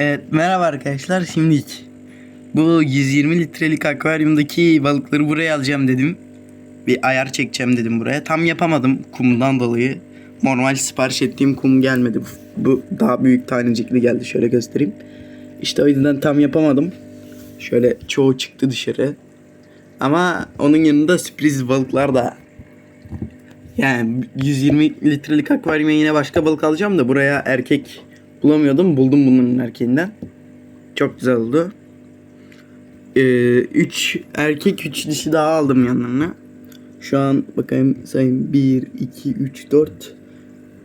Evet merhaba arkadaşlar şimdilik bu 120 litrelik akvaryumdaki balıkları buraya alacağım dedim. Bir ayar çekeceğim dedim buraya. Tam yapamadım kumdan dolayı. Normal sipariş ettiğim kum gelmedi. Bu daha büyük tanecikli geldi şöyle göstereyim. İşte o yüzden tam yapamadım. Şöyle çoğu çıktı dışarı. Ama onun yanında sürpriz balıklar da yani 120 litrelik akvaryuma yine başka balık alacağım da buraya erkek bulamıyordum. Buldum bunların erkeğinden. Çok güzel oldu. 3 erkek 3 dişi daha aldım yanlarına. Şu an bakayım sayayım 1 2 3 4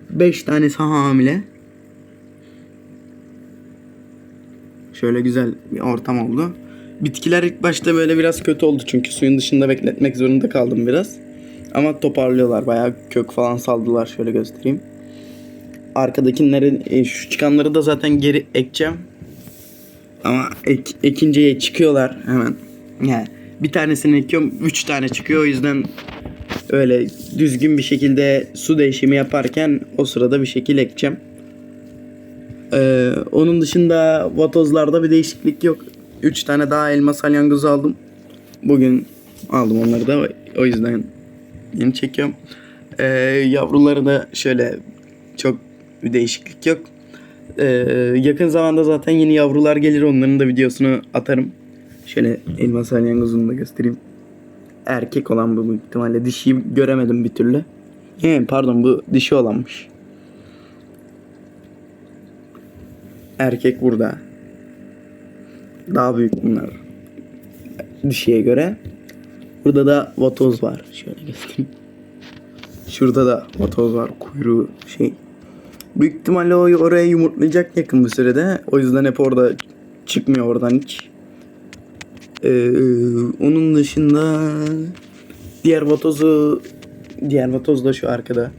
5 tanesi hamile. Şöyle güzel bir ortam oldu. Bitkiler ilk başta böyle biraz kötü oldu çünkü suyun dışında bekletmek zorunda kaldım biraz. Ama toparlıyorlar bayağı kök falan saldılar şöyle göstereyim. Arkadakilerin e, şu çıkanları da zaten geri ekeceğim. Ama ek, ekinceye çıkıyorlar hemen. Yani bir tanesini ekiyorum 3 tane çıkıyor o yüzden öyle düzgün bir şekilde su değişimi yaparken o sırada bir şekil ekeceğim. Ee, onun dışında vatozlarda bir değişiklik yok. 3 tane daha elma salyangozu aldım. Bugün aldım onları da o yüzden yeni çekiyorum. Ee, yavruları da şöyle çok bir değişiklik yok. Ee, yakın zamanda zaten yeni yavrular gelir onların da videosunu atarım. Şöyle elma salyangozunu da göstereyim. Erkek olan bu büyük ihtimalle. Dişiyi göremedim bir türlü. He, pardon bu dişi olanmış. Erkek burada. Daha büyük bunlar. Dişiye göre. Burada da vatoz var. Şöyle göstereyim. Şurada da vatoz var. Kuyruğu şey. Büyük ihtimalle o oraya yumurtlayacak yakın bir sürede. O yüzden hep orada çıkmıyor oradan hiç. Ee, onun dışında diğer vatozu diğer vatoz da şu arkada.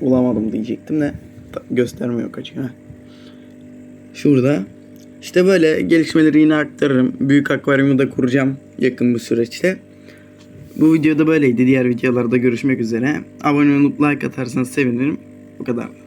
Bulamadım diyecektim de göstermiyor kaçıyor. Şurada. İşte böyle gelişmeleri yine aktarırım. Büyük akvaryumu da kuracağım yakın bir süreçte. Bu videoda böyleydi. Diğer videolarda görüşmek üzere. Abone olup like atarsanız sevinirim. Bu kadar.